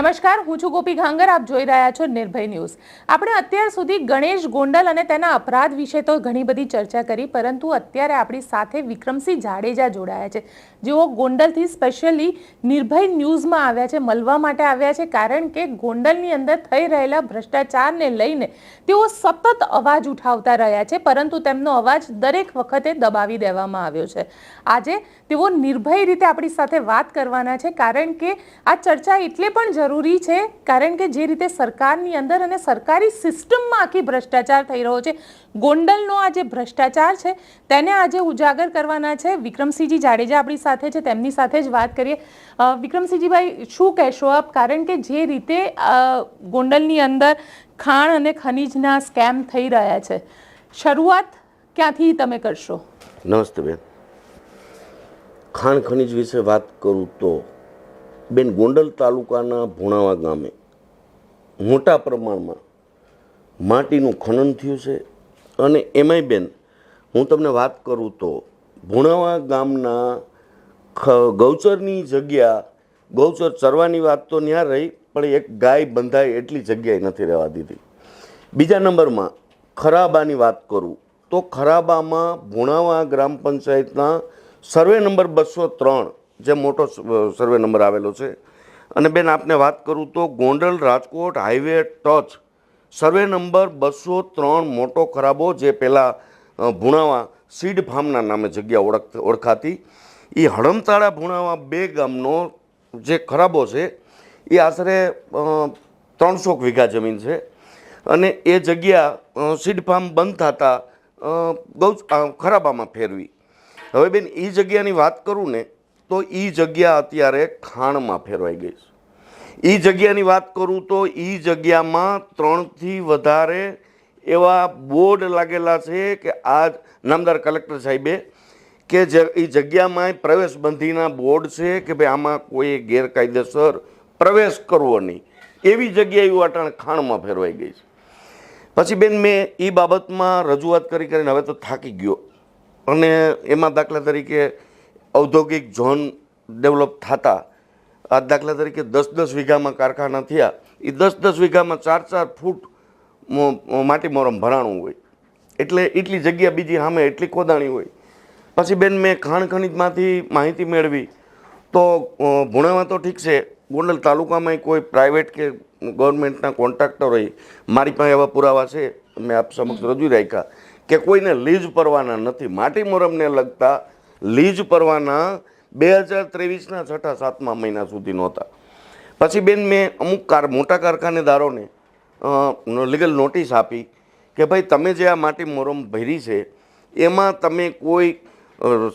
નમસ્કાર, હું છું ગોપી ઘાંગર, આપ જોઈ રહ્યા છો નિર્ભય ન્યૂઝ. આપણે અત્યાર સુધી ગણેશ ગોંડલ અને તેના અપરાધ વિશે તો ઘણી બધી ચર્ચા કરી, પરંતુ અત્યારે આપણી સાથે વિક્રમસિંહ જાડેજા જોડાયા છે. જેઓ ગોંડલથી સ્પેશિયલી નિર્ભય ન્યૂઝમાં આવ્યા છે, મળવા માટે આવ્યા છે, કારણ કે ગોંડલની અંદર થઈ રહેલા ભ્રષ્ટાચારને લઈને તેઓ સતત અવાજ ઉઠાવતા રહ્યા છે, પરંતુ તેમનો અવાજ દરેક વખતે દબાવી દેવામાં આવ્યો છે. આજે તેઓ નિર્ભય રીતે આપણી સાથે વાત કરવાના છે, કારણ કે આ ચર્ચા એટલે પણ છે, કારણ કે જે રીતે સરકારની અંદર અને સરકારી સિસ્ટમમાં આખી ભ્રષ્ટાચાર થઈ રહ્યો છે, ગોંડલનો આ જે ભ્રષ્ટાચાર છે, તેને આજે ઉજાગર કરવાના છે વિક્રમસિંહજી જાડેજા આપણી સાથે છે, તેમની સાથે જ વાત કરીએ. વિક્રમસિંહજીભાઈ, શું કહેશો આપ? કારણ કે જે રીતે ગોંડલની અંદર ખાણ અને ખનીજના સ્કેમ થઈ રહ્યા છે. શરૂઆત ક્યાંથી તમે કરશો? નમસ્તે બેન. ખાણ ખનીજ વિશે વાત કરું તો બેન ગોંડલ તાલુકાના ભુણાવા ગામે મોટા પ્રમાણમાં માટીનું ખનન થયું છે. અને એમાંય બેન, હું તમને વાત કરું તો ભુણાવા ગામના ગૌચરની જગ્યા, ગૌચર ચરવાની વાત તો ત્યાં રહી, પણ એક ગાય બંધાય એટલી જગ્યાએ નથી રહેવા દીધી. બીજા નંબરમાં ખરાબાની વાત કરું તો ખરાબામાં ભુણાવા ગ્રામ પંચાયતના સર્વે નંબર બસો ત્રણ જે મોટો સર્વે નંબર આવેલો છે. અને બેન, આપને વાત કરું તો Gondal Rajkot highway touch survey number બસો ત્રણ મોટો ખરાબો જે પહેલાં ભૂણાવા સીડ ફાર્મના નામે જગ્યા ઓળખ, ઓળખાતી. એ હળમતાળા ભુણાવા બે ગામનો જે ખરાબો છે એ આશરે ત્રણસો વીઘા જમીન છે. અને એ જગ્યા સીડ ફાર્મ બંધ થતાં ગૌ ખરાબામાં ફેરવી. હવે બેન એ જગ્યાની વાત કરું ને તો એ જગ્યા અત્યારે ખાણમાં ફેરવાઈ ગઈ છે. એ જગ્યાની વાત કરું તો એ જગ્યામાં ત્રણથી વધારે એવા બોર્ડ લાગેલા છે કે આ નામદાર કલેક્ટર સાહેબે કે જે એ જગ્યામાં પ્રવેશબંધીના બોર્ડ છે કે ભાઈ આમાં કોઈ ગેરકાયદેસર પ્રવેશ કરવો નહીં. એવી જગ્યાએ એવું અટાણે ખાણમાં ફેરવાઈ ગઈ છે. પછી બેન મેં એ બાબતમાં રજૂઆત કરી કરીને હવે તો થાકી ગયો. અને એમાં દાખલા તરીકે ઔદ્યોગિક ઝોન ડેવલપ થતા આ દાખલા તરીકે દસ દસ વીઘામાં કારખાના થયા. એ દસ દસ વીઘામાં ચાર ચાર ફૂટ માટી મોરમ ભરાણું હોય. એટલે એટલી જગ્યા બીજી સામે એટલી ખોદાણી હોય. પછી બેન મેં ખાણ ખનિજમાંથી માહિતી મેળવી. તો અ, ભુણાવા તો ઠીક છે. ગોંડલ તાલુકામાં કોઈ પ્રાઇવેટ કે ગવર્મેન્ટના કોન્ટ્રાક્ટરોએ મારી પાસે એવા પુરાવા છે મેં આપ સમક્ષ રજૂ રાખ્યા કે કોઈને લીઝ પરવાના નથી. માટી મોરમને લગતા લીજ પરવાના બે હજાર ત્રેવીસના છઠ્ઠા સાતમા મહિના સુધી નહોતા. પછી બેન મેં અમુક કાર, મોટા કારખાનેદારોને લીગલ નોટિસ આપી કે ભાઈ તમે જે આ માટી મોરમ ભરી છે, એમાં તમે કોઈ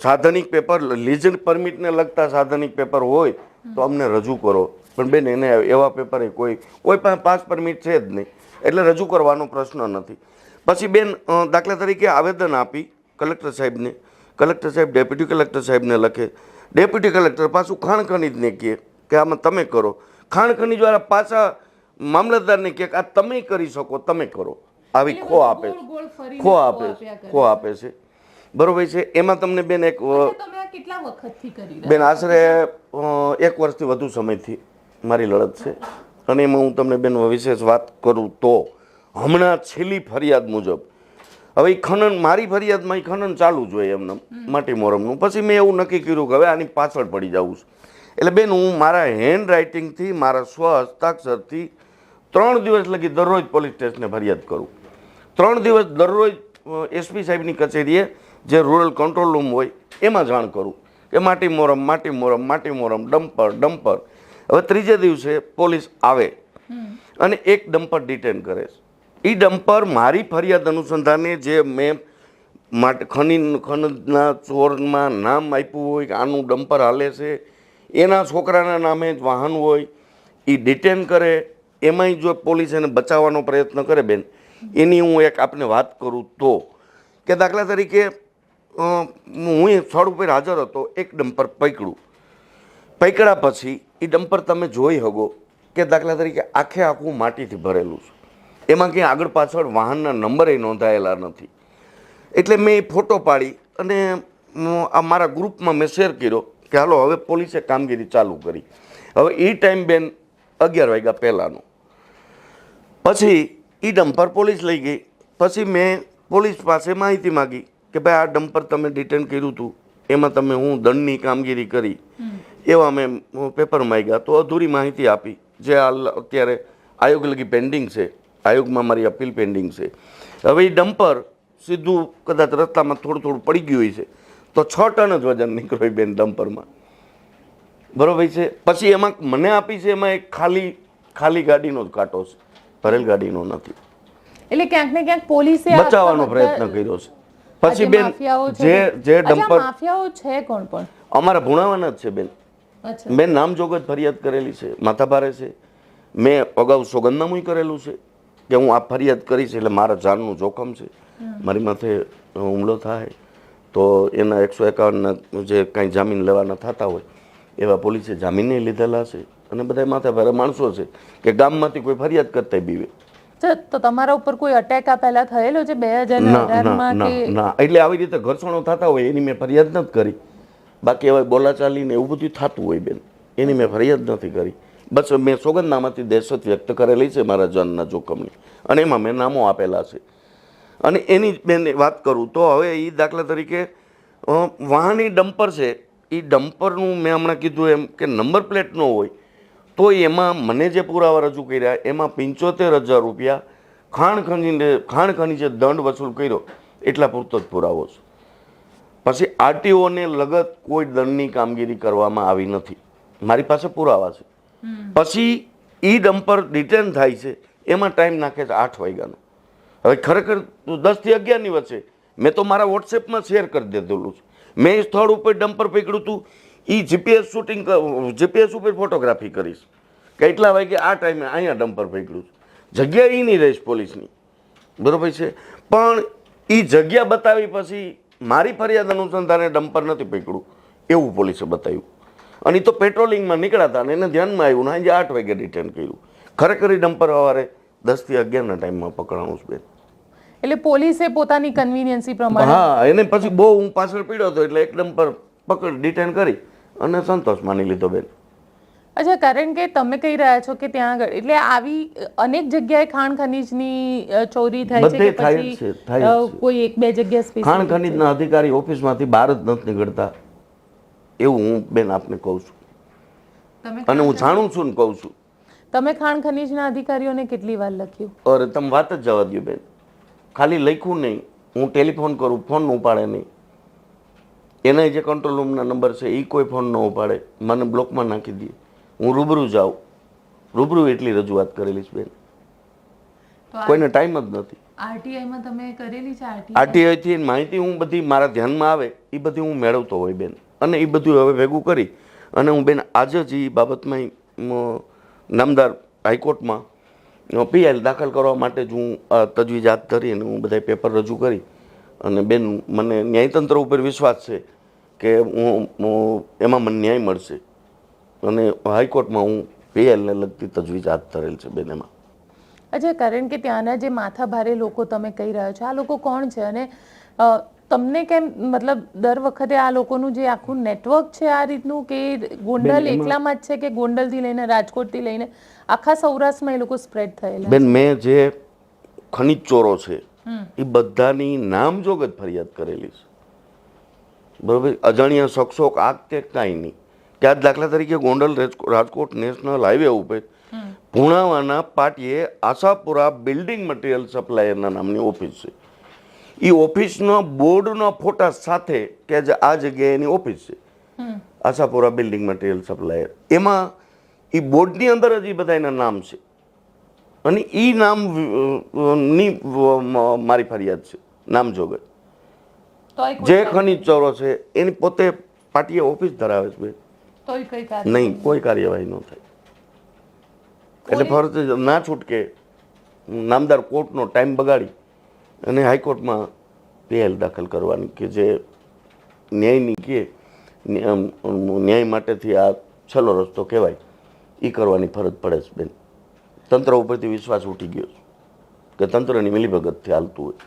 સાધનિક પેપર લીઝન પરમિટને લગતા સાધનિક પેપર હોય તો અમને રજૂ કરો. પણ બેન એને એવા પેપર કોઈ કોઈ પાસે પાસ પરમિટ છે જ નહીં. એટલે રજૂ કરવાનો પ્રશ્ન નથી. પછી બેન દાખલા તરીકે આવેદન આપી કલેક્ટર સાહેબને. કલેક્ટર સાહેબ ડેપ્યુટી કલેક્ટર સાહેબને લખે. ડેપ્યુટી કલેક્ટર પાછું ખાણ ખનીજને કહે કે આમાં તમે કરો. ખાણ ખનીજવાળા પાછા મામલતદારને કહે કે આ તમે કરી શકો તમે કરો. આવી ખો આપે ખો આપે છે ખો આપે છે. બરોબર છે? એમાં તમને બેન એક બેન આશરે એક વર્ષથી વધુ સમયથી મારી લડત છે. અને એમાં હું તમને બેન વિશેષ વાત કરું તો હમણાં છેલ્લી ફરિયાદ મુજબ હવે એ ખનન મારી ફરિયાદમાં એ ખનન ચાલુ જ હોય એમને માટી મોરમનું. પછી મેં એવું નક્કી કર્યું કે હવે આની પાછળ પડી જાઉં છું. એટલે બેન હું મારા હેન્ડ રાઇટિંગથી મારા સ્વ હસ્તાક્ષરથી ત્રણ દિવસ લગી દરરોજ પોલીસ સ્ટેશને ફરિયાદ કરું. ત્રણ દિવસ દરરોજ એસપી સાહેબની કચેરીએ જે રૂરલ કંટ્રોલ રૂમ હોય એમાં જાણ કરું કે માટી મોરમ માટી મોરમ માટી મોરમ ડમ્પર ડમ્પર. હવે ત્રીજે દિવસે પોલીસ આવે અને એક ડમ્પર ડિટેન કરે છે. એ ડમ્પર મારી ફરિયાદ અનુસંધાને જે મેં માટે ખની ખનના ચોરમાં નામ આપ્યું હોય કે આનું ડમ્પર હાલે છે, એના છોકરાના નામે જ વાહન હોય એ ડિટેન કરે, એમાંય જો પોલીસ એને બચાવવાનો પ્રયત્ન કરે બેન, એની હું એક આપને વાત કરું તો, કે દાખલા તરીકે હું એ સ્થળ ઉપર હાજર હતો, એક ડમ્પર પકડ્યું. પકડ્યા પછી એ ડમ્પર તમે જોઈ શકો કે દાખલા તરીકે આખે આખું માટીથી ભરેલું છે. એમાં ક્યાંય આગળ પાછળ વાહનના નંબરે નોંધાયેલા નથી. એટલે મેં એ ફોટો પાડી અને આ મારા ગ્રુપમાં મેં શેર કર્યો કે હાલો હવે પોલીસે કામગીરી ચાલુ કરી. હવે એ ટાઈમ બેન અગિયાર વાગ્યા પહેલાંનો. પછી એ ડમ્પર પોલીસ લઈ ગઈ. પછી મેં પોલીસ પાસે માહિતી માગી કે ભાઈ આ ડમ્પર તમે ડિટેન કર્યું હતું એમાં તમે હું દંડની કામગીરી કરી. એવા મેં પેપર માંગ્યા તો અધૂરી માહિતી આપી. જે હાલ અત્યારે આયોગ લગી પેન્ડિંગ છે. આયોગમાં મારી અપીલ પેન્ડિંગ છે. હવે એ ડમ્પર સીધું કદાચ રસ્તામાં થોડું થોડું પડી ગયું હોય છે તો છ ટન જ વજન નીકળ્યો બેન ડમ્પરમાં બરોબર છે? પછી એમાં મને આપી છે એમાં એક ખાલી ખાલી ગાડીનો જ કાંટો છે ભરેલ ગાડીનો નથી. એટલે ક્યાંક ને ક્યાંક પોલીસે બચાવવાનો પ્રયત્ન કર્યો છે. પછી બેન જે જે ડમ્પર માફિયાઓ છે કોણ પણ? અમારા ભુણાવાના જ છે બેન. મેં નામજોગ જ ફરિયાદ કરેલી છે માથાભારે છે. મેં અગાઉ સોગંદનામું કરેલું છે. કે હું આ ફરિયાદ કરીશ એટલે મારા જાનનું જોખમ છે. મારી માથે હુમલો થાય તો એના એકસો એકાવનના જે કાંઈ જામીન લેવાના થતા હોય એવા પોલીસે જામીને લીધેલા છે. અને બધા માથાભારે માણસો છે કે ગામમાંથી કોઈ ફરિયાદ કરતા બીવે. તો- તમારા ઉપર કોઈ અટેક આ પહેલા થયેલો છે? બે હજાર અઢારમાં ના એટલે આવી રીતે ઘર્ષણો થતા હોય એની મેં ફરિયાદ નથી કરી. બાકી હવે બોલાચાલી ને એવું બધું થતું હોય બેન. એની મેં ફરિયાદ નથી કરી. બસ મેં સોગંદનામાથી દહેશત વ્યક્ત કરેલી છે મારા જનના જોખમની. અને એમાં મેં નામો આપેલા છે. અને એની બેન વાત કરું તો હવે એ દાખલા તરીકે વાહની ડમ્પર છે એ ડમ્પરનું મેં હમણાં કીધું એમ કે નંબર પ્લેટ ન હોય, તો એમાં મને જે પુરાવા રજૂ કર્યા, એમાં પંચોતેર હજાર રૂપિયા ખાણ ખનીને ખાણ ખનીજે દંડ વસૂલ કર્યો, એટલા પૂરતો જ પુરાવો છે. પછી આરટીઓને લગત કોઈ દંડની કામગીરી કરવામાં આવી નથી. મારી પાસે પુરાવા છે. પછી ઈ ડમ્પર ડિટેન થાય છે. એમાં ટાઈમ નાખે છે આઠ વાગ્યાનો. હવે ખરેખર દસથી અગિયારની વચ્ચે. મેં તો મારા વોટ્સએપમાં શેર કરી દીધેલું છે. મેં એ સ્થળ ઉપર ડમ્પર પકડ્યું હતું એ જીપીએસ શૂટિંગ જીપીએસ ઉપર ફોટોગ્રાફી કરીશ. કે એટલા વાગે આ ટાઈમે અહીંયા ડમ્પર પકડ્યું છે. જગ્યા એ નહીં રહીશ પોલીસની. બરોબર છે? પણ એ જગ્યા બતાવી પછી મારી ફરિયાદ અનુસંધાને ડમ્પર નથી પકડ્યું. એવું પોલીસે બતાવ્યું. અને તો પેટ્રોલિંગમાં નીકળ્યા હતા અને એને ધ્યાનમાં આવ્યું ને આજે આઠ વાગે રિટર્ન કર્યું. ખરેખર એ ડમ્પર સવારે દસથી અગિયારના ટાઈમમાં પકડાણું છે બેન. એટલે પોલીસે પોતાની કન્વિનિયન્સી પ્રમાણે હા એને પછી બહુ હું પાછળ પીડ્યો હતો એટલે એક ડમ્પર પકડ ડિટેન કરી અને સંતોષ માની લીધો બેન. અચ્છા કારણ કે તમે કહી રહ્યા છો કે ત્યાં આગળ એટલે આવી અનેક જગ્યાએ ખાણ ખનીજની ચોરી થાય છે કે પછી. કોઈ એક બે જગ્યા specific ખાણ ખનીજના અધિકારી ઓફિસમાંથી બહાર જ નથી નીકળતા. એવું હું બેન આપને કહું છું. અને હું જાણું છું ને કહું છું. તમે ખાણ ખનીજના અધિકારીઓને કેટલી વાર લખ્યું? અરે તમે વાત જ જવા દો બેન. ખાલી લખ્યું નહીં. હું ટેલિફોન કરું ફોન ઉપાડે નહીં. એના જે કંટ્રોલ રૂમના નંબર છે એ કોઈ ફોન ન ઉપાડે. મને બ્લોકમાં નાખી દે. હું રૂબરૂ જાઉં. રૂબરૂ એટલી રજૂઆત કરેલી છે બેન. કોઈને ટાઈમ જ નથી. આરટીઆઈમાં તમે કરેલી છે આરટીઆઈથી માહિતી હું બધી મારા ધ્યાનમાં આવે. એ બધી હું મેળવતો હોય બેન. અને એ બધું હવે ભેગું કરી અને હું બેન આજે જ એ બાબતમાં નામદાર હાઈકોર્ટમાં પીએલ દાખલ કરવા માટે જ હું તજવીજ હાથ ધરી અને હું બધા પેપર રજૂ કરી. અને બેન, મને ન્યાયતંત્ર ઉપર વિશ્વાસ છે કે હું એમાં મને ન્યાય મળશે. અને હાઈકોર્ટમાં હું પીએલને લગતી તજવીજ હાથ ધરેલ છે બેન એમાં. અચ્છા, કારણ કે ત્યાંના જે માથા ભારે લોકો તમે કહી રહ્યા છો, આ લોકો કોણ છે? અને તમને કેમ મતલબ દર વખતે આ લોકોનું જે આખું નેટવર્ક છે આ રીતનું કે ગોંડલ એકલામાં જ છે કે ગોંડલથી લઈને રાજકોટથી લઈને આખા સૌરાષ્ટ્રમાં એ લોકો સ્પ્રેડ થયેલા બેન મેં જે ખનિજ ચોરો છે એ બધાની નામજોગ જ ફરિયાદ કરેલી છે. બરોબર? અજાણ્યા શખ્સો આ તે કાંઈ નહીં. ત્યાં દાખલા તરીકે ગોંડલ રાજકોટ નેશનલ હાઈવે ઉપર પુણાવાના પાટીએ આશાપુરા બિલ્ડિંગ મટીરિયલ સપ્લાયરના નામની ઓફિસ છે. એ ઓફિસનો બોર્ડનો ફોટા સાથે કે જે આ જગ્યાએ એની ઓફિસ છે. Ashapura building material supplier. એમાં એ બોર્ડની અંદર જ એ બધા એના નામ છે. અને એ નામની મારી ફરિયાદ છે. નામ જોગર. જે ખનિજ ચોરો છે એની પોતે પાટીએ ઓફિસ ધરાવે છે નહીં કોઈ કાર્યવાહી ન થાય. એટલે ફરજ ના છૂટકે નામદાર કોર્ટનો ટાઈમ બગાડી અને હાઈકોર્ટમાં પીએલ દાખલ કરવાની કે જે ન્યાયની કે ન્યાય માટેથી આ છેલ્લો રસ્તો કહેવાય એ કરવાની ફરજ પડે છે બેન. તંત્ર ઉપરથી વિશ્વાસ ઉઠી ગયો છે કે તંત્રની મિલીભગતથી હાલતું હોય.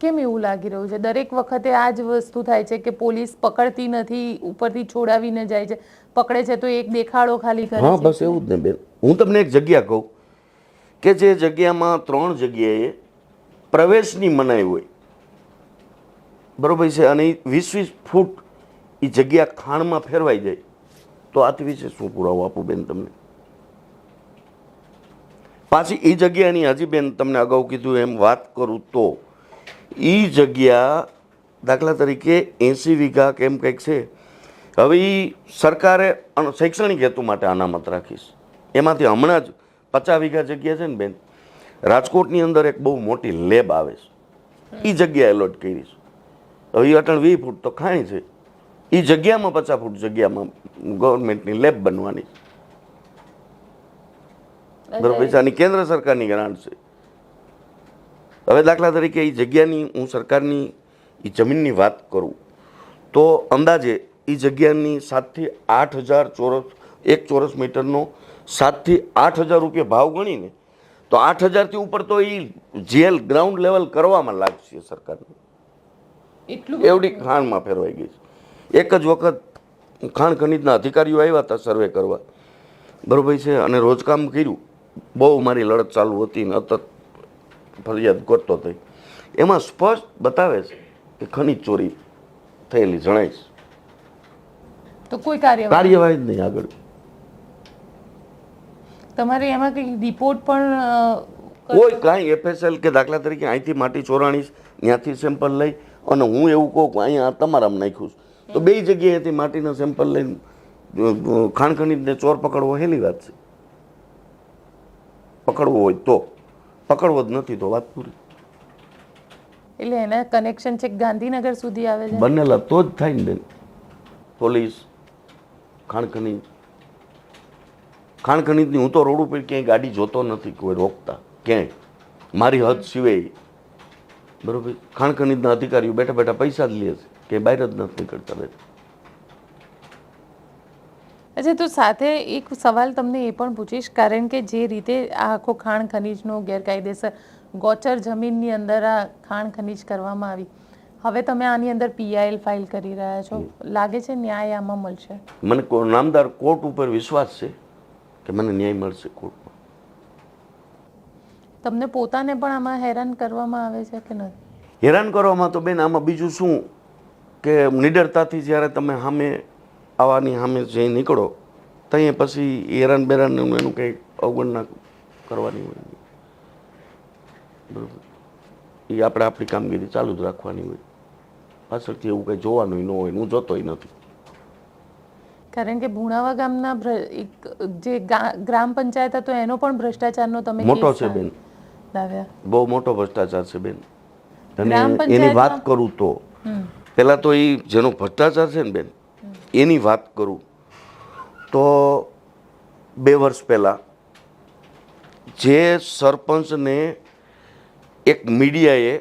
કેમ એવું લાગી રહ્યું છે? દરેક વખતે આ જ વસ્તુ થાય છે કે પોલીસ પકડતી નથી ઉપરથી છોડાવીને જાય છે. પકડે છે તો એક દેખાડો ખાલી કરે હા બસ એવું જ ને બેન. હું તમને એક જગ્યા કહું કે જે જગ્યામાં ત્રણ જગ્યાએ પ્રવેશની મનાઈ હોય. બરાબર છે? અને વીસ વીસ ફૂટ એ જગ્યા ખાણમાં ફેરવાઈ જાય. તો આથી વિશે શું પુરાવો આપું બેન તમને? પાછી એ જગ્યાની હજી બેન તમને અગાઉ કીધું એમ વાત કરું તો એ જગ્યા દાખલા તરીકે એંસી વીઘા કેમ કંઈક છે? હવે એ સરકારે શૈક્ષણિક હેતુ માટે અનામત રાખીશ. એમાંથી હમણાં જ પચાસ વીઘા જગ્યા છે ને બેન? રાજકોટની અંદર એક બહુ મોટી લેબ આવે છે. એ જગ્યા એલોટ કરી છે. હવે એ અટણ વીસ ફૂટ તો ખાણી છે. એ જગ્યામાં પચાસ ફૂટ જગ્યામાં ગવર્મેન્ટની લેબ બનવાની છે. બરોબર છે આની કેન્દ્ર સરકારની ગ્રાન્ટ છે. હવે દાખલા તરીકે એ જગ્યાની હું સરકારની એ જમીનની વાત કરું તો અંદાજે એ જગ્યાની સાતથી આઠ હજાર ચોરસ એક ચોરસ મીટરનો સાતથી આઠ હજાર રૂપિયા ભાવ ગણીને તો આઠ હજારથી ઉપર તો એ જેલ ગ્રાઉન્ડ લેવલ કરવામાં લાગશે સરકારને. એટલું એવડી ખાણમાં ફેરવાઈ ગઈ છે. એક જ વખત ખાણ ખનીજના અધિકારીઓ આવ્યા હતા સર્વે કરવા. બરોબર છે અને રોજકામ કર્યું. બહુ મારી લડત ચાલુ હતી ને અતત ફરિયાદ કરતો થઈ. એમાં સ્પષ્ટ બતાવે છે કે ખનીજ ચોરી થયેલી જણાય છે. તો કોઈ કાર્યવાહી? કાર્યવાહી જ નહીં આગળ. તમારે એમાં કંઈ રિપોર્ટ પણ કોઈ કાંઈ એફએસએલ કે દાખલા તરીકે અહીંથી માટી ચોરાણીશ ત્યાંથી સેમ્પલ લઈ અને હું એવું કહું કે અહીંયા તમારામાં નાખ્યું તો બે જગ્યાએથી માટીના સેમ્પલ લઈને ખાણ ખનીજને ચોર પકડવો હેલી વાત છે. પકડવો હોય તો. પકડવો જ નથી તો વાત પૂરી. એટલે એના કનેક્શન છે ગાંધીનગર સુધી આવે છે? બનેલા તો જ થાય ને બેન. પોલીસ ખાણ ખનીજ ખાણ ખનીજની હું તો રોડ ઉપર ક્યાંય ગાડી જોતો નથી કોઈ રોકતા ક્યાંય. મારી હદ સિવાય. બરોબર? ખાણ ખનીજના અધિકારીઓ બેઠા બેઠા પૈસા જ લે છે કે બહાર જ નથી નીકળતા બેઠા અચ્છા તો સાથે એક સવાલ તમને એ પણ પૂછીશ કારણ કે જે રીતે આ આખો ખાણ ખનીજનો ગેરકાયદેસર ગોચર જમીનની અંદર આ ખાણ ખનીજ કરવામાં આવી. હવે તમે આની અંદર પીઆઈએલ ફાઇલ કરી રહ્યા છો. લાગે છે ન્યાય આમાં મળશે? મને નામદાર કોર્ટ ઉપર વિશ્વાસ છે. કે મને ન્યાય મળશે કોર્ટમાં. તમને પોતાને પણ આમાં હેરાન કરવામાં આવે છે કે નથી? હેરાન કરવામાં તો બેન આમાં બીજું શું? કે નિડરતાથી જ્યારે તમે સામે આવવાની સામે જઈ નીકળો ત્યાં પછી હેરાન બેરાન એનું કંઈ અવગણના કરવાની હોય. બરાબર. બરોબર એ આપણે આપણી કામગીરી ચાલુ જ રાખવાની હોય. પાછળથી એવું કંઈ જોવાનું ન હોય હું જોતોય નથી. કારણ કે ભુણાવા ગામના એક જે ગ્રામ પંચાયત હતો એનો પણ ભ્રષ્ટાચારનો તમે મોટો છે બેન. બહુ મોટો ભ્રષ્ટાચાર છે બેન. અને એની વાત કરું તો પહેલાં તો એ જેનો ભ્રષ્ટાચાર છે ને બેન એની વાત કરું તો બે વર્ષ પહેલાં જે સરપંચને એક મીડિયાએ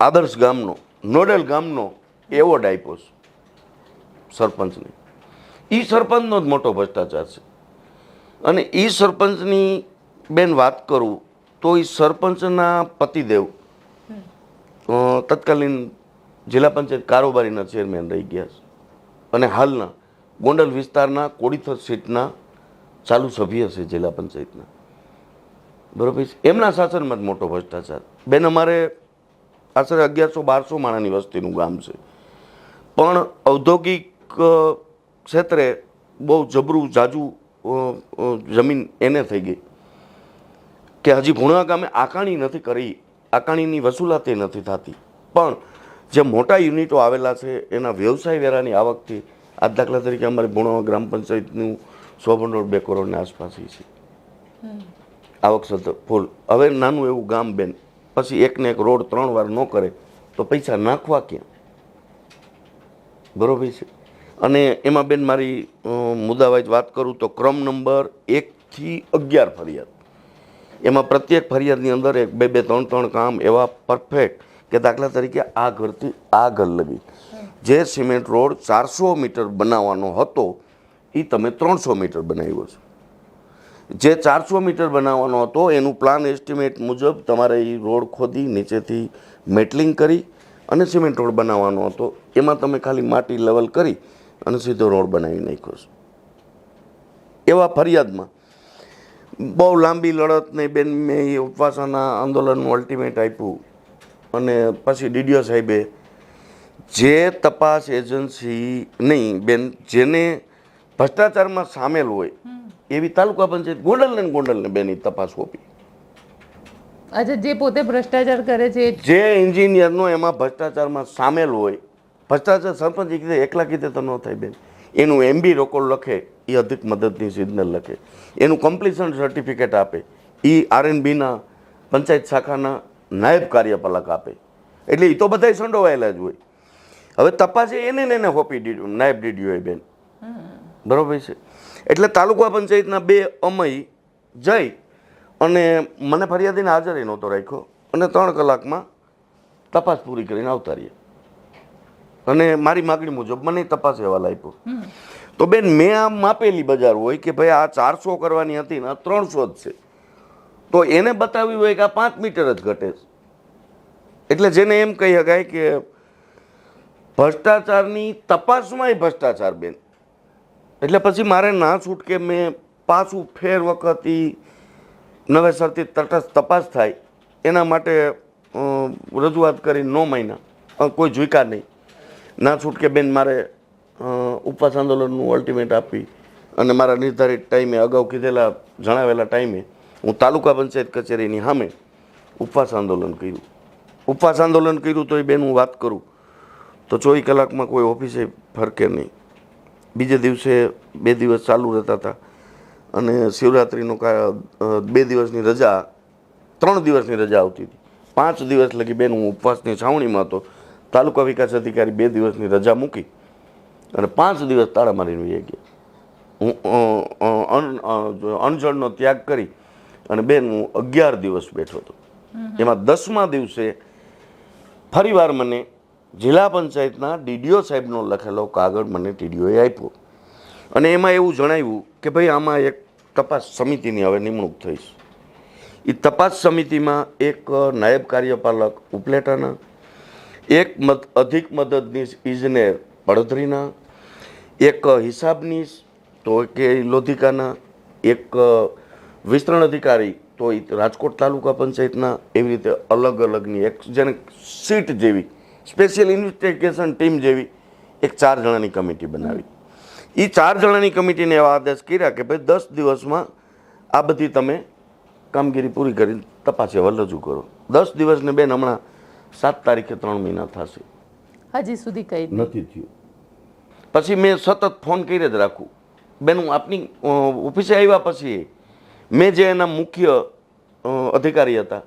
આદર્શ ગામનો નોડલ ગામનો એવોર્ડ આપ્યો છે. સરપંચને. એ સરપંચનો જ મોટો ભ્રષ્ટાચાર છે. અને એ સરપંચની બેન વાત કરું તો એ સરપંચના પતિદેવ તત્કાલીન જિલ્લા પંચાયત કારોબારીના ચેરમેન રહી ગયા છે. અને હાલના ગોંડલ વિસ્તારના કોડીથર સીટના ચાલુ સભ્ય છે જિલ્લા પંચાયતના. બરોબર છે? એમના શાસનમાં જ મોટો ભ્રષ્ટાચાર. બેન અમારે આશરે અગિયારસો બારસો માણાની વસ્તીનું ગામ છે. પણ ઔદ્યોગિક ક્ષેત્રે બહુ જબરું જાજુ જમીન એને થઈ ગઈ. કે હજી ભુણા ગામે આકાણી નથી કરી આકાણીની વસૂલાતી નથી થતી. પણ જે મોટા યુનિટો આવેલા છે એના વ્યવસાય વેરાની આવકથી આ દાખલા તરીકે અમારે ભુણાવા ગ્રામ પંચાયતનું સો ભંડોળ બે કરોડની આસપાસ છે. આવક સતત ફૂલ. હવે નાનું એવું ગામ બેન પછી એકને એક રોડ ત્રણ વાર ન કરે તો પૈસા નાખવા ક્યાં? બરોબર છે? અને એમાં બેન મારી મુદ્દાવાઇઝ વાત કરું તો ક્રમ નંબર એકથી અગિયાર ફરિયાદ. એમાં પ્રત્યેક ફરિયાદની અંદર એક, બે બે, ત્રણ ત્રણ કામ એવા પરફેક્ટ કે દાખલા તરીકે આ ઘરથી આ ઘર લગી. જે સિમેન્ટ રોડ ચારસો મીટર બનાવવાનો હતો એ તમે ત્રણસો મીટર બનાવ્યો છે. જે ચારસો મીટર બનાવવાનો હતો, એનું પ્લાન એસ્ટિમેટ મુજબ તમારે એ રોડ ખોદી, નીચેથી મેટલિંગ કરી અને સિમેન્ટ રોડ બનાવવાનો હતો. એમાં તમે ખાલી માટી લેવલ કરી અને સીધો રોડ બનાવી નાખ્યો છે. એવા ફરિયાદમાં બહુ લાંબી લડત ને બેન મેં એ ઉપવાસાના આંદોલનનું અલ્ટિમેટ આપ્યું. અને પછી ડીડીઓ સાહેબે જે તપાસ એજન્સી નહીં બેન જેને ભ્રષ્ટાચારમાં સામેલ હોય એવી તાલુકા પંચાયત ગોંડલને ને ગોંડલને બેન ઈ તપાસ સોંપી. અચ્છા જે પોતે ભ્રષ્ટાચાર કરે છે જે એન્જિનિયરનો એમાં ભ્રષ્ટાચારમાં સામેલ હોય ભ્રષ્ટાચાર સરપંચ કીધે એકલા કીધે તો ન થાય બેન. એનું એમબી રેકોર્ડ લખે એ અધિક મદદની સિગ્નલ લખે. એનું કમ્પ્લીશન સર્ટિફિકેટ આપે એ આરએનબીના પંચાયત શાખાના નાયબ કાર્યપાલક આપે. એટલે એ તો બધાય સંડોવાયેલા જ હોય. હવે તપાસ એને ને એને હોપી ડીડ્યું નાયબ ડીડીઓએ બેન. બરોબર છે? એટલે તાલુકા પંચાયતના બે અમય જઈ અને મને ફરિયાદીને હાજર નહોતો રાખ્યો અને ત્રણ કલાકમાં તપાસ પૂરી કરીને આવતા રહ્યા. અને મારી માગણી મુજબ મને તપાસ અહેવાલ આપ્યો. તો બેન મેં આમ માપેલી બજાર હોય કે ભાઈ આ ચારસો કરવાની હતી ને આ ત્રણસો જ છે. તો એને બતાવ્યું હોય કે આ પાંચ મીટર જ ઘટે છે. એટલે જેને એમ કહી શકાય કે ભ્રષ્ટાચારની તપાસમાંય ભ્રષ્ટાચાર બેન. એટલે પછી મારે ના છૂટકે મેં પાછું ફેર વખત નવેસરથી તટસ્થ તપાસ થાય. એના માટે રજૂઆત કરી નો મહિના કોઈ ઝુકા નહીં. ના છૂટકે બેન મારે ઉપવાસ આંદોલનનું અલ્ટિમેટ આપી અને મારા નિર્ધારિત ટાઈમે અગાઉ કીધેલા, જણાવેલા ટાઈમે હું તાલુકા પંચાયત કચેરીની સામે ઉપવાસ આંદોલન કર્યું. ઉપવાસ આંદોલન કર્યું તો એ બેન હું વાત કરું, તો ચોવીસ કલાકમાં કોઈ ઓફિસે ફરકે નહીં. બીજે દિવસે બે દિવસ ચાલુ રહેતા હતા અને શિવરાત્રિનો બે દિવસની રજા, ત્રણ દિવસની રજા આવતી હતી. પાંચ દિવસ લગી બેન હું ઉપવાસની છાવણીમાં હતો. તાલુકા વિકાસ અધિકારી બે દિવસની રજા મૂકી અને પાંચ દિવસ તાળા મારીને વહી ગયા. હું અણજળનો ત્યાગ કરી અને બેન હું અગિયાર દિવસ બેઠો હતો. એમાં દસમા દિવસે ફરીવાર મને જિલ્લા પંચાયતના ડીડીઓ સાહેબનો લખેલો કાગળ મને ટીડીઓએ આપ્યો. અને એમાં એવું જણાવ્યું કે ભાઈ આમાં એક તપાસ સમિતિની હવે નિમણૂક થઈ છે એ તપાસ સમિતિમાં એક નાયબ કાર્યપાલક ઉપલેટાના એક મદ, અધિક મદદનીશ ઇજનેર પડધરીના એક હિસાબનીશ તો કે લોધિકાના, એક વિસ્તરણ અધિકારી, તો એ રાજકોટ તાલુકા પંચાયતના, એવી રીતે અલગ અલગની, એક જેને સીટ જેવી, સ્પેશિયલ ઇન્વેસ્ટિગેશન ટીમ જેવી, એક ચાર જણાની કમિટી બનાવી. એ ચાર જણાની કમિટીને એવા આદેશ કર્યા કે ભાઈ દસ દિવસમાં આ બધી તમે કામગીરી પૂરી કરીને તપાસ અહેવાલ રજૂ કરો. દસ દિવસને બેન હમણાં સાત તારીખે ત્રણ મહિના થશે. હજી સુધી કઈ નથી થયું. પછી મેં સતત ફોન કરી જ રાખું. બેન હું આપની ઓફિસે આવ્યા પછી મેં જે એના મુખ્ય અધિકારી હતા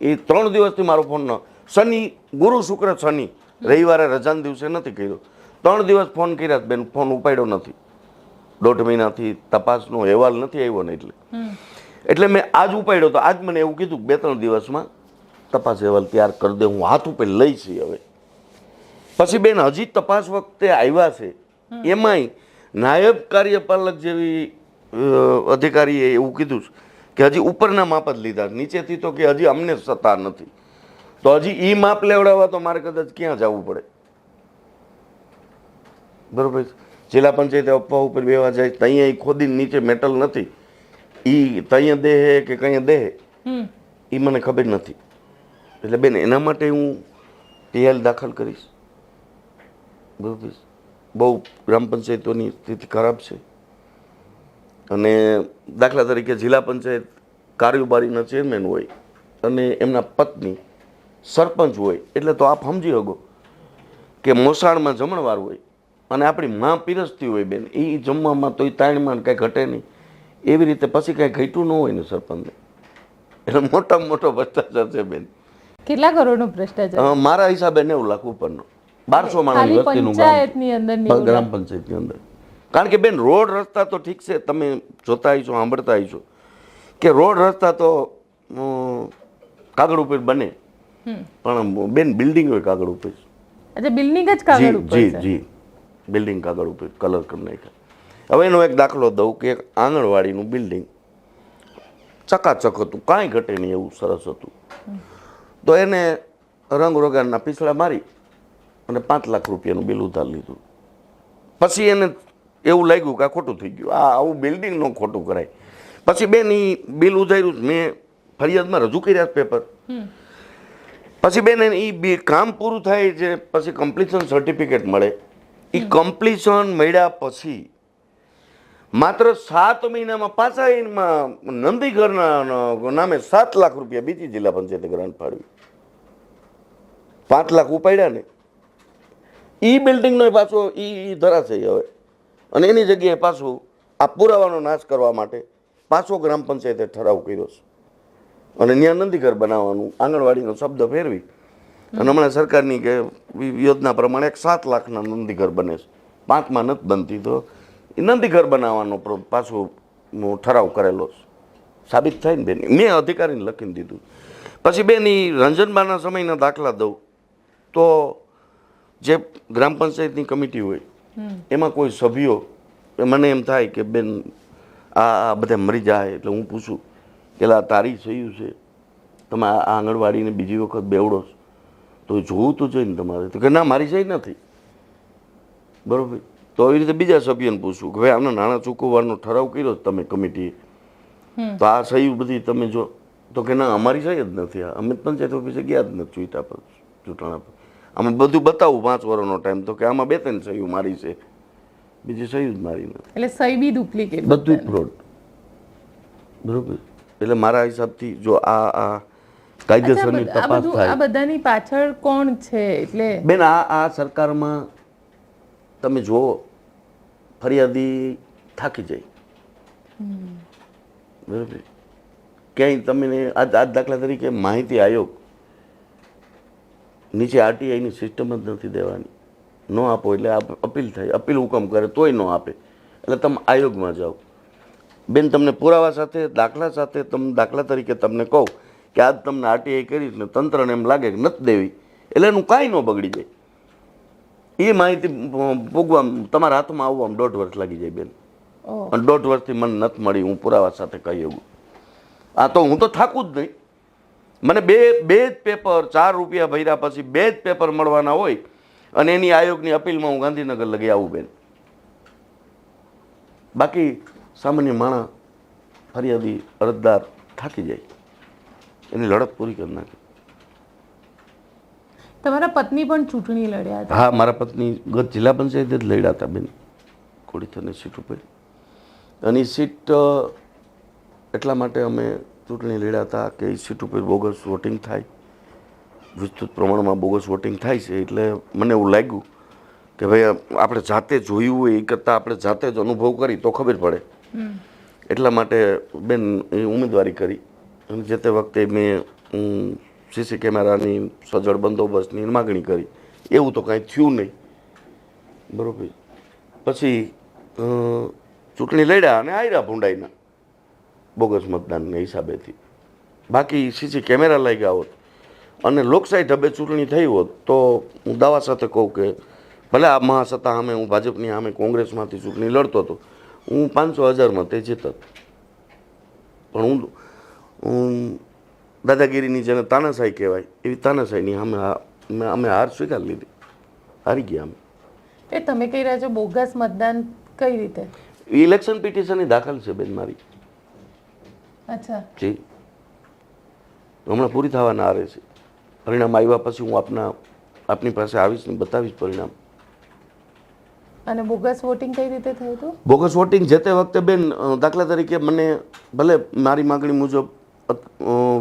એ ત્રણ દિવસથી મારો ફોન ન શનિ ગુરુ શુક્ર શનિ રવિવારે રજાના દિવસે નથી કર્યો. ત્રણ દિવસ ફોન કર્યા બેન ફોન ઉપાડ્યો નથી. દોઢ મહિનાથી તપાસનો અહેવાલ નથી આવ્યો ને એટલે. એટલે મેં આજ ઉપાડ્યો તો આજ મને એવું કીધું કે બે ત્રણ દિવસમાં તપાસ અહેવાલ તૈયાર કરી દે હું હાથ ઉપર લઈ છી હવે. પછી બેન હજી તપાસ વખતે આવ્યા છે. એમાંય નાયબ કાર્યપાલક જેવી અધિકારીએ એવું કીધું છે કે હજી ઉપરના માપ જ લીધા નીચેથી તો કે હજી અમને સત્તા નથી. તો હજી એ માપ લેવડાવવા તો મારે કદાચ ક્યાં જવું પડે? બરોબર? જિલ્લા પંચાયતે અફવા ઉપર બેવા જાય ત્યાં ખોદીને નીચે મેટલ નથી. ઈ ત્યાં દેહે કે કઈ દેહે? એ મને ખબર નથી. એટલે બેન, એના માટે હું પીએલ દાખલ કરીશ. બરોબર? બહુ ગ્રામ પંચાયતોની સ્થિતિ ખરાબ છે. અને દાખલા તરીકે જિલ્લા પંચાયત કાર્યબારીના ચેરમેન હોય અને એમના પત્ની સરપંચ હોય, એટલે તો આપ સમજી શકો કે મોસાળમાં જમણવાર હોય અને આપણી માં પીરસતી હોય બેન, એ જમવામાં તો એ તાણમાં કાંઈ ઘટે નહીં. એવી રીતે પછી કાંઈ ઘટ્યું ન હોય ને સરપંચને. એટલે મોટામાં મોટો ભ્રષ્ટાચાર છે બેન. કેટલા કરોડનો ભ્રષ્ટાચાર? મારા હિસાબે નેવું લાખ ઉપરનો. બારસો માણસ વસ્તીનું પંચાયતની અંદર ગ્રામ પંચાયતની અંદર. કારણ કે બેન રોડ રસ્તા તો ઠીક છે તમે જોતા છો સાંભળતા છો કે રોડ રસ્તા તો કાગળ ઉપર બને. પણ બેન બિલ્ડિંગ હોય કાગળ ઉપર. અચ્છા બિલ્ડિંગ જ કાગળ ઉપર જી જી. બિલ્ડિંગ કાગળ ઉપર કલર કરી નાખ્યા. હવે એનો એક દાખલો દઉં કે આંગણવાડીનું બિલ્ડિંગ ચકાચક હતું કાંઈ ઘટે નહીં એવું સરસ હતું. તો એને રંગ રોગાનના પીછળા મારી અને પાંચ લાખ રૂપિયાનું બિલ ઉધાર લીધું. પછી એને એવું લાગ્યું કે આ ખોટું થઈ ગયું. આ આવું બિલ્ડિંગનું ખોટું કરાય. પછી બેન એ બિલ ઉધાર્યું મેં ફરિયાદમાં રજૂ કર્યા પેપર પછી બેન એ બે કામ પૂરું થાય છે પછી કમ્પ્લીશન સર્ટિફિકેટ મળે. એ કમ્પ્લીશન મળ્યા પછી માત્ર સાત મહિનામાં પાછા એમાં નંદીઘરના નામે સાત લાખ રૂપિયા બીજી જિલ્લા પંચાયતે ગ્રાન્ટ ફાળવી પાંચ લાખ ઉપાડ્યા ને. એ બિલ્ડિંગનો પાછો એ ધરાશે હવે. અને એની જગ્યાએ પાછું આ પુરાવાનો નાશ કરવા માટે પાછો ગ્રામ પંચાયતે ઠરાવ કર્યો છે. અને ત્યાં નંદીઘર બનાવવાનું આંગણવાડીનો શબ્દ ફેરવી. અને હમણાં સરકારની કે યોજના પ્રમાણે એક સાત લાખના નંદીઘર બને છે. પાંચમાં નથી બનતી તો એ નંદીઘર બનાવવાનો પાછું પાછો ઠરાવ કરેલો સાબિત થાય ને બેન મેં અધિકારીને લખીને દીધું. પછી બેન એ રંજનબાના સમયના દાખલા દઉં. તો જે ગ્રામ પંચાયતની કમિટી હોય એમાં કોઈ સભ્યો મને એમ થાય કે બેન આ આ બધા મરી જાય એટલે હું પૂછું પેલા તારી થયું છે? તમે આ આંગણવાડીને બીજી વખત બેવડો તો જોવું તો જોઈએ ને તમારે. તો કે ના મારી સહી નથી. બરોબર? તો એવી રીતે બીજા સભ્યને પૂછવું કે ભાઈ આમને નાણાં ચૂકવવાનો ઠરાવ કર્યો તમે કમિટીએ? તો આ સહી બધી તમે જો તો કે ના અમારી સહી જ નથી આ. અમે પંચાયત ઓફિસે ગયા જ નથી ચૂંટા પર ચૂંટણા પર. અમે બધું બતાવું પાંચ વર્ષનો ટાઈમ તો કે આમાં બે ત્રણ સહીઓ મારી છે. બીજી સહી જ મારી નથી. એટલે સહી બી ડુપ્લિકેટ બધું ફ્રોડ બરોબર? એટલે મારા હિસાબથી જો આ આ કાયદેસરની તપાસ થાય. આ બધાની પાછળ કોણ છે? એટલે બેન આ આ સરકારમાં તમે જુઓ ફરિયાદી થાકી જાય. બરોબર? ક્યાંય તમને આજ આ દાખલા તરીકે માહિતી આયોગ નીચે આરટીઆઈની સિસ્ટમ જ નથી દેવાની. ન આપો એટલે અપીલ થાય. અપીલ હુકમ કરે તોય ન આપે. એટલે તમે આયોગમાં જાઓ. બેન, તમને પુરાવા સાથે, દાખલા સાથે તમે દાખલા તરીકે તમને કહું કે આજ તમને આરટીઆઈ કરીશ ને તંત્રને એમ લાગે કે નથી દેવી. એટલે એનું કાંઈ ન બગડી જાય. એ માહિતી ભોગવા તમારા હાથમાં આવવામાં દોઢ વર્ષ લાગી જાય બેન. અને દોઢ વર્ષથી મને નથી મળી હું પુરાવા સાથે કહી આવું આ તો હું તો થાકું જ નહીં. મને બે બે જ પેપર ચાર રૂપિયા ભર્યા પછી બે જ પેપર મળવાના હોય અને એની આયોગની અપીલમાં હું ગાંધીનગર લગી આવું બેન. બાકી સામાન્ય માણસ ફરિયાદી અરજદાર થાકી જાય. એની લડત પૂરી કરી નાખે. તમારા પત્ની પણ ચૂંટણી લડ્યા હતા. હા મારા પત્ની ગત જિલ્લા પંચાયતે જ લડ્યા હતા બેન. કોડીથરની સીટ ઉપર. અને સીટ એટલા માટે અમે ચૂંટણી લડ્યા હતા કે એ સીટ ઉપર બોગસ વોટિંગ થાય. વિસ્તૃત પ્રમાણમાં બોગસ વોટિંગ થાય છે એટલે મને એવું લાગ્યું કે ભાઈ આપણે જાતે જોયું હોય એ કરતાં આપણે જાતે જ અનુભવ કરી તો ખબર પડે. એટલા માટે બેન એ ઉમેદવારી કરી. અને જે તે વખતે મેં સીસી કેમેરાની સજ્જડ બંદોબસ્તની માગણી કરી. એવું તો કાંઈ થયું નહીં. બરોબર. પછી ચૂંટણી લડ્યા અને આયરા ભૂંડાઈના બોગસ મતદાનના હિસાબેથી. બાકી સીસી કેમેરા લાગ્યા હોત અને લોકશાહી ઢબે ચૂંટણી થઈ હોત તો હું દાવા સાથે કહું કે ભલે આ મહાસત્તા સામે હું ભાજપની સામે કોંગ્રેસમાંથી ચૂંટણી લડતો હતો, હું પાંચસો હજારમાં તે જીતત પણ હું દાદાગીરીની જેને તાનાશાહી કહેવાય એવી તાનાશાહીની અમે અમે હાર સ્વીકાર લીધી. હારી ગયા અમે. એ તમે કહી રહ્યા છો? બોગસ મતદાન કઈ રીતે? ઇલેક્શન પિટિશન દાખલ છે બેન મારી. અચ્છા. જી. હમણાં પૂરી થવાના આરે છે. પરિણામ આવ્યા પછી હું આપના આપની પાસે આવીશ ને બતાવીશ પરિણામ. અને બોગસ વોટિંગ કઈ રીતે થયું હતું? બોગસ વોટિંગ જે તે વખતે બેન દાખલા તરીકે મને ભલે મારી માગણી મુજબ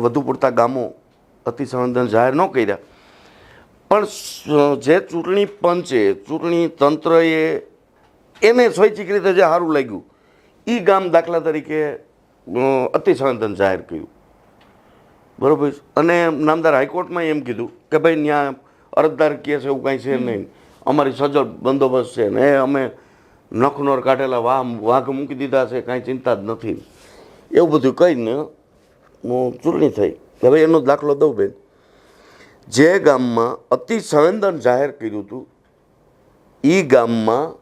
વધુ પૂરતા ગામો અતિસંવેદન જાહેર ન કર્યા. પણ જે ચૂંટણી પંચે ચૂંટણી તંત્રએ એને સ્વૈચ્છિક રીતે જે સારું લાગ્યું એ ગામ દાખલા તરીકે અતિસંવેદન જાહેર કર્યું. બરોબર? અને નામદાર હાઈકોર્ટમાં એમ કીધું કે ભાઈ ત્યાં અરજદાર કે છે એવું કાંઈ છે નહીં. અમારી સજળ બંદોબસ્ત છે ને એ અમે નખનોર કાઢેલા વાહ વાઘ મૂકી દીધા છે કાંઈ ચિંતા જ નથી. એવું બધું કહીને ચૂંટણી થઈ. હવે એનો દાખલો દઉં બેન. જે ગામમાં અતિ સંવેદન જાહેર કર્યું હતું એ ગામમાં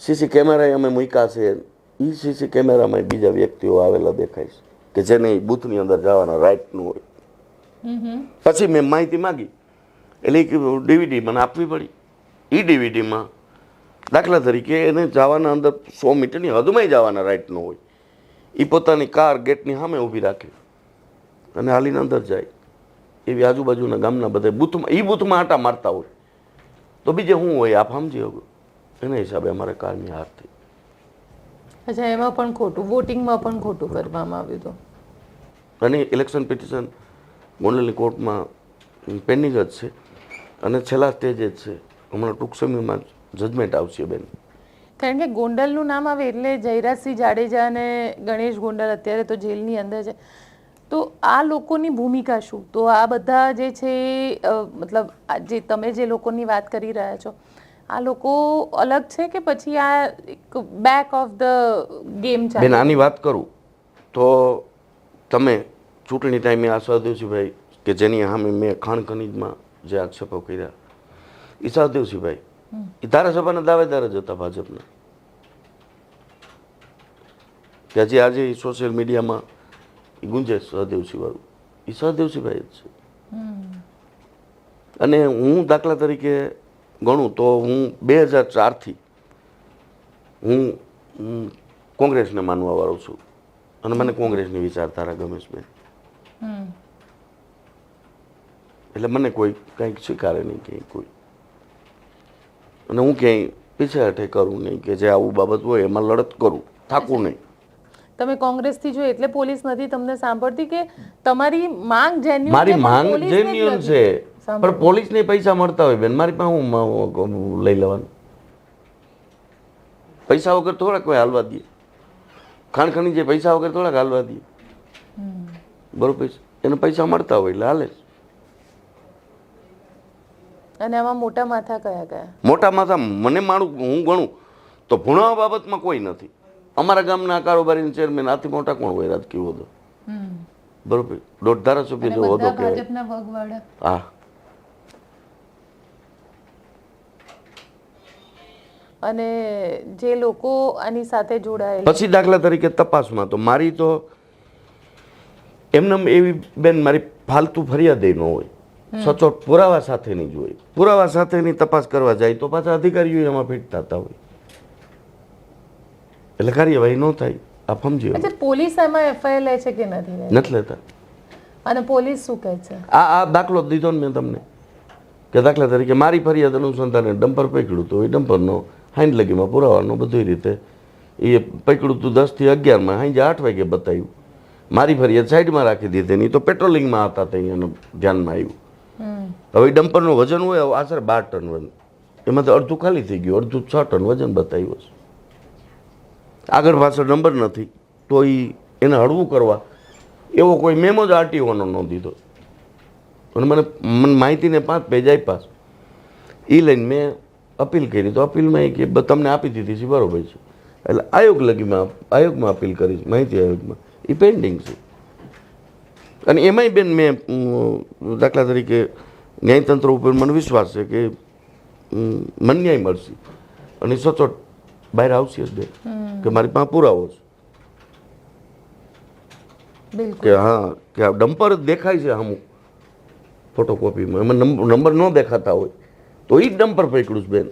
સીસી કેમેરા અમે મૂક્યા છે. એ સીસી કેમેરામાં બીજા વ્યક્તિઓ આવેલા દેખાય છે કે જેને બૂથની અંદર જવાના રાઇટનું હોય. પછી મેં માહિતી માગી. એટલે ડીવીડી મને આપવી પડી. એ ડીવીડીમાં દાખલા તરીકે એને જવાના અંદર સો મીટરની હદમાં જવાના રાઇટનું હોય. એ પોતાની કાર ગેટની સામે ઊભી રાખે. અને હાલીને અંદર જાય. એવી આજુબાજુના ગામના બધા બૂથમાં એ બૂથમાં આટા મારતા હોય. તો બીજે શું હોય? આપ સમજી શકો. એના હિસાબે અમારે કારની હાર થઈ. અચ્છા એમાં પણ ખોટું વોટિંગમાં પણ ખોટું કરવામાં આવ્યું હતું. અને ઇલેક્શન પિટિશન ગોંડલની કોર્ટમાં પેન્ડિંગ જ છે. અને છેલ્લા સ્ટેજ જ છે. હમણાં ટૂંક સમયમાં જજમેન્ટ આવશે બેન. કારણ કે ગોંડલનું નામ આવે એટલે જયરાજસિંહ જાડેજા અને ગણેશ ગોંડલ અત્યારે તો જેલની અંદર છે. તો આ લોકોની ભૂમિકા શું? તો આ બધા જે છે મતલબ જે તમે જે લોકોની વાત કરી રહ્યા છો, આ લોકો અલગ છે કે પછી આ એક બેક ઓફ ધ ગેમ બેન ચાલે આની વાત કરું તો તમે ચૂંટણી ટાઈમે આ સહદેવસિંહભાઈ કે જેની સામે મેં ખાણ ખનીજમાં જે આક્ષેપો કર્યા સહદેવસિંહભાઈ એ ધારાસભાના દાવેદાર જ હતા ભાજપના. કે હજી આજે સોશિયલ મીડિયામાં એ ગુંજે સહદેવસિંહ વાળું એ સહદેવસિંહભાઈ જ છે. અને હું દાખલા તરીકે ગણું તો હું બે હજાર ચારથી હું હું કોંગ્રેસને માનવા વાળો છું. અને મને કોંગ્રેસની વિચારધારા ગમે છે એટલે મને કોઈ કંઈક સ્વીકારે નહીં કે કોઈ. અને હું ક્યાંય પીછેહઠે કરું નહીં કે જે આવું બાબત હોય એમાં લડત કરું થાકું નહીં. તમે કોંગ્રેસથી જો એટલે પોલીસ નથી તમને સાંભળતી કે તમારી માંગ જેન્યુઅન મારી માંગ જેન્યુઅન છે પણ પોલીસને પૈસા મળતા હોય બેન. મારી પાસે હું લઈ લેવાનું. પૈસા વગર થોડાક કોઈ હાલવા દે ખાણ ખણી જે પૈસા વગર થોડાક હાલવા દે બરોબર એને પૈસા મળતા હોય એટલે હાલે. અને આમાં મોટા માથા કયા કયા? મોટા માથા મને માણું હું ગણું તો ભણાવવા બાબતમાં કોઈ નથી. અમારા ગામના કારોબારી ચેરમેન આથી મોટા કોણ હોય રાજકીય હોદ્દો? બરોબર. દોઢ ધારાસભ્ય જો હોદ્દો કહેવાય. હા. અને જે લોકો આની સાથે જોડાયેલા પછી દાખલા તરીકે તપાસમાં તો મારી તો એમને એવી બેન મારી ફાલતુ ફરિયાદ ન હોય. સચોટ પુરાવા સાથેની જ પુરાવા સાથેની તપાસ કરવા જાય તો પાછા અધિકારીઓ એમાં ફિટ થતા હોય. એટલે કાર્યવાહી ન થાય. આ સમજી. પોલીસ એમાં એફઆઈઆર લે છે કે નથી નથી લેતા. અને પોલીસ શું કહે છે? આ આ દાખલો દીધો ને મેં તમને. કે દાખલા તરીકે મારી ફરિયાદ અનુસંધાને ડમ્પર પકડ્યું તો એ ડમ્પરનો હાઈન લગીમાં પુરાવાનો બધી રીતે એ પકડ્યું તું દસથી અગિયારમાં હાઈ આઠ વાગે બતાવ્યું. મારી ફરિયાદ સાઈડમાં રાખી દીધી નહીં તો પેટ્રોલિંગમાં હતા તે એને ધ્યાનમાં આવ્યું. હવે ડમ્પરનું વજન હોય આશરે બાર ટન વજન. એમાંથી અડધું ખાલી થઈ ગયું, અડધું છ ટન વજન બતાવ્યું છે. આગળ પાછળ નંબર નથી, તો એ એને હળવું કરવા. એવો કોઈ મેમો જ આરટીઓનો ન દીધો. અને મને મને માહિતીને પાંચ પેજ આપ્યા એ લઈને મેં અપીલ કરી, તો અપીલમાં એ કે તમને આપી દીધી છે, બરોબર છે. એટલે આયોગ લગીમાં, આયોગમાં અપીલ કરી માહિતી આયોગમાં. એ પેન્ડિંગ છે. અને એમાંય બેન મેં દાખલા તરીકે ન્યાયતંત્ર ઉપર મને વિશ્વાસ છે કે મન ન્યાય મળશે. અને સચોટ બહાર આવશે જ બેન. કે મારી પાસે પુરાવો છે. કે હા કે આ ડમ્પર દેખાય છે અમુક ફોટોકોપીમાં. એમાં નંબર નંબર ન દેખાતા હોય. તો એ જ ડમ્પર પકડું છું બેન.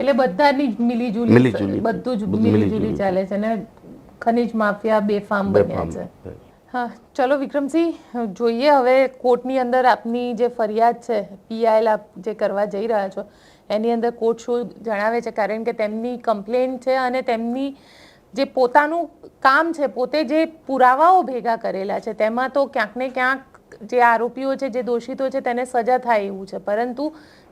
એટલે બધાની મિલીજુલી મિલીજુલી. બધું જ મિલીજુલી. ચાલે છે ને? ખનીજ માફિયા બેફામ બન્યા. છે. હા, ચલો વિક્રમસિંહ જોઈએ હવે કોર્ટની અંદર આપની જે ફરિયાદ છે, પીઆઈએલ આપ જે કરવા જઈ રહ્યા છો, એની અંદર કોર્ટ શું જણાવે છે? કારણ કે તેમની કમ્પ્લેન છે અને તેમની જે પોતાનું કામ છે, પોતે જે પુરાવાઓ ભેગા કરેલા છે, તેમાં તો ક્યાંક ને ક્યાંક જે આરોપીઓ છે, જે દોષિતો છે, તેને સજા થાય એવું છે. પરંતુ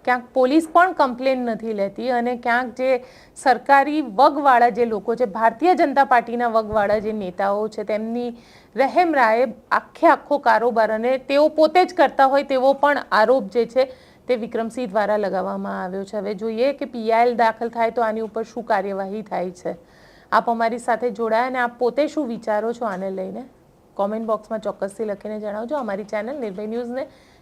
ક્યાંક પોલીસ પણ કમ્પ્લેન નથી લેતી અને ક્યાંક જે સરકારી વગવાળા જે લોકો છે, ભારતીય જનતા પાર્ટીના વગવાળા જે નેતાઓ છે, તેમની રહેમ રાય આખે આખો કારોબાર અને તેઓ પોતે જ કરતા હોય તેવો પણ આરોપ જે છે, તે વિક્રમસિંહ દ્વારા લગાવવામાં આવ્યો છે. હવે જોઈએ કે પીઆઈએલ દાખલ થાય તો આની ઉપર શું કાર્યવાહી થાય છે. આપ અમારી સાથે જોડાયા અને આપ પોતે શું વિચારો છો આને લઈને? કોમેન્ટ બોક્સમાં ચોક્કસથી લખીને જણાવજો. અમારી ચેનલ નિર્ભય ન્યૂઝને